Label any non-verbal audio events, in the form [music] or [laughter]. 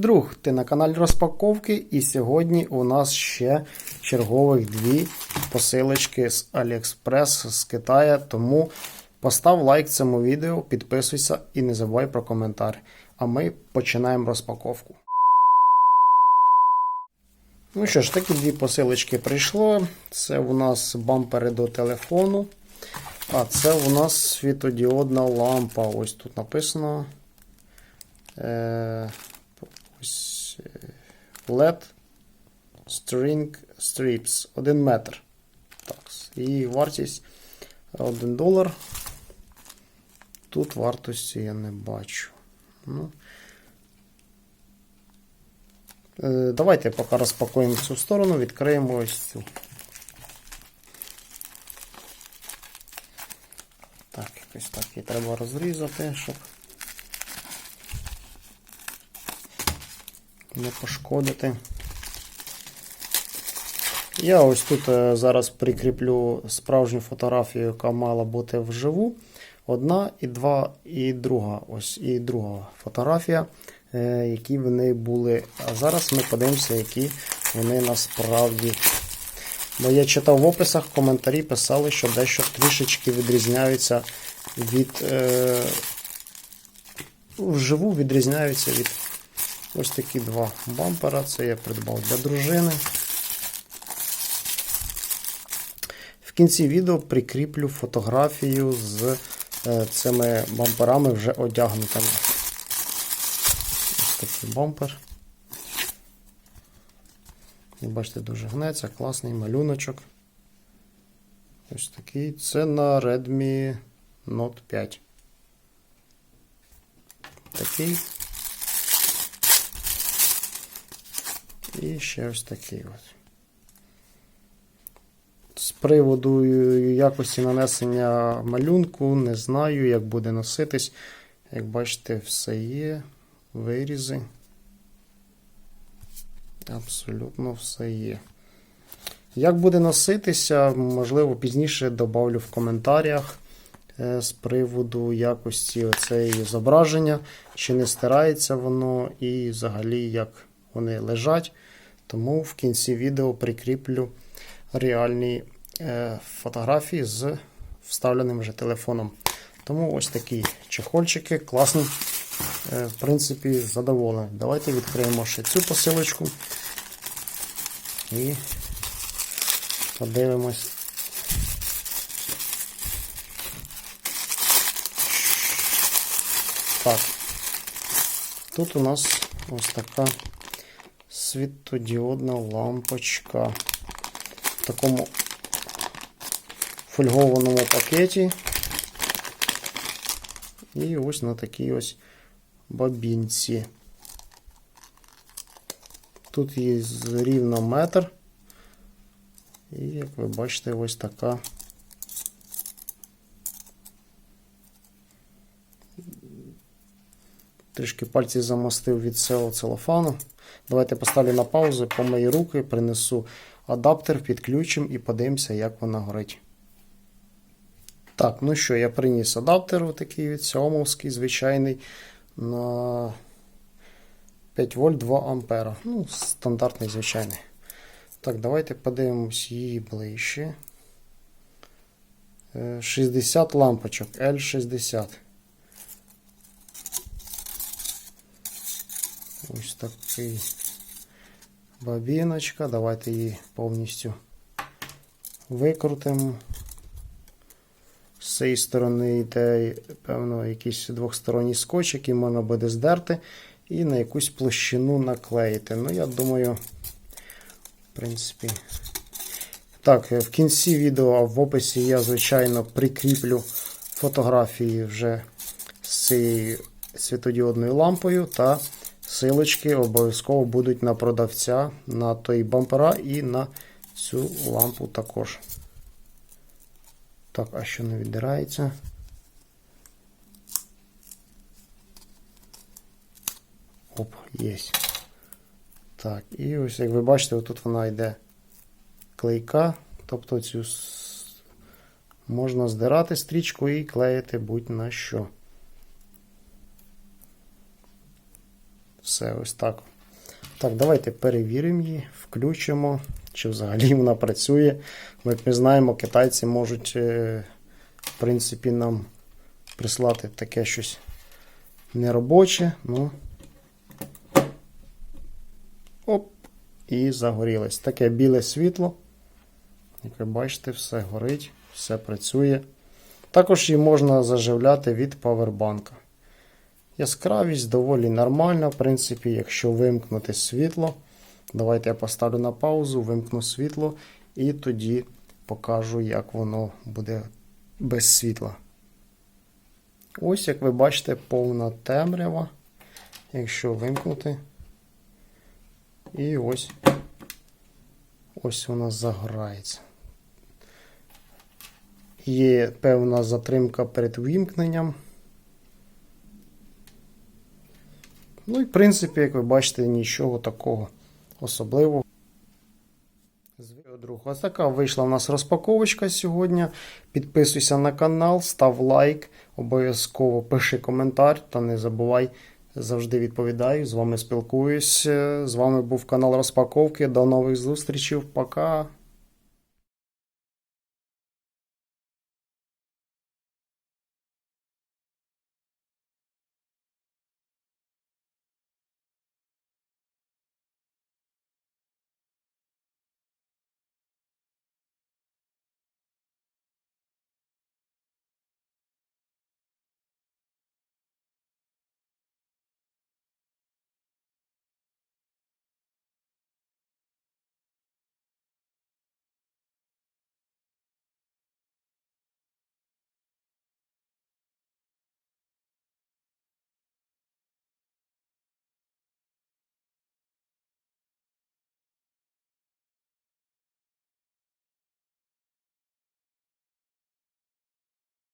Друг! Ти на каналі розпаковки, і сьогодні у нас ще чергових дві посилочки з Aliexpress з Китая. Тому постав лайк цьому відео, підписуйся і не забувай про коментар. А ми починаємо розпаковку. Ну що ж, такі дві посилочки прийшло. Це у нас бампери до телефону. А це у нас світодіодна лампа. Ось тут написано. Е, ось е, LED String Strips 1 метр. І вартість 1 долар. Тут вартості я не бачу. Ну, е, Давайте поки розпакуємо цю сторону, відкриємо ось цю. Так, якось так і треба розрізати, щоб не пошкодити. Я ось тут е, зараз прикріплю справжню фотографію, яка мала бути вживу. Одна і два, і друга. Ось і друга фотографія, е, які вони були. А зараз ми подивимося, які вони насправді. Бо я читав в описах, коментарі писали, що дещо трішечки відрізняються від е, вживу відрізняються від ось такі два бампера. Це я придбав для дружини. В кінці відео прикріплю фотографію з е, цими бамперами вже одягнутими. Ось такий бампер. Бачите, дуже гнеться, класний малюночок. Ось такий. Це на Redmi Note 5. Такий. І ще ось такий ось. З приводу якості нанесення малюнку, не знаю, як буде носитись. Як бачите, все є, вирізи. Абсолютно все є. Як буде носитися, можливо, пізніше добавлю в коментарях е, з приводу якості оцеї зображення, чи не стирається воно, і взагалі як вони лежать. Тому в кінці відео прикріплю реальні е, фотографії з вставленим вже телефоном. Тому ось такі чехольчики, класні. Е, в принципі, задоволений. Давайте відкриємо ще цю посилочку і подивимось. Так, тут у нас ось така світодіодна лампочка в такому фольгованому пакеті. І ось на такій ось бабінці. Тут є рівно метр. І, як ви бачите, ось така. Трішки пальці замостив від цього целофану. Давайте поставлю на паузу, помию руки, принесу адаптер, підключимо і подивимося, як вона горить. Так, ну що, я приніс адаптер, такий від Xiaomi, звичайний, на 5 вольт 2 ампера. Ну, стандартний, звичайний. Так, давайте подивимось її ближче. 60 лампочок L60. Ось такий бабіночка. Давайте її повністю викрутимо. З цієї сторони йде, певно, якийсь двохсторонній скотч, який можна буде здерти, і на якусь площину наклеїти. Ну, я думаю, в принципі. Так, в кінці відео в описі я, звичайно, прикріплю фотографії вже з цією світодіодною лампою та силочки обов'язково будуть на продавця, на той бампера і на цю лампу також. Так, а що не віддирається? Оп, є. Так, і ось, як ви бачите, тут вона йде клейка, тобто цю можна здирати стрічку і клеїти будь-на що. Все ось так Так, давайте перевіримо її, включимо, чи взагалі [laughs] вона працює. Як ми знаємо, китайці можуть, е, в принципі, нам прислати таке щось неробоче. Ну. Оп, і загорілось. Таке біле світло. Як ви бачите, все горить, все працює. Також її можна заживляти від павербанка. Яскравість доволі нормальна, в принципі, якщо вимкнути світло. Давайте я поставлю на паузу, вимкну світло і тоді покажу, як воно буде без світла. Ось, як ви бачите, повна темрява. Якщо вимкнути. І ось ось вона загорається. Є певна затримка перед вимкненням. Ну і в принципі, як ви бачите, нічого такого особливого. Ось така вийшла в нас розпаковочка сьогодні. Підписуйся на канал, став лайк, обов'язково пиши коментар та не забувай, завжди відповідаю. З вами спілкуюсь. З вами був канал Розпаковки. До нових зустрічей. Пока.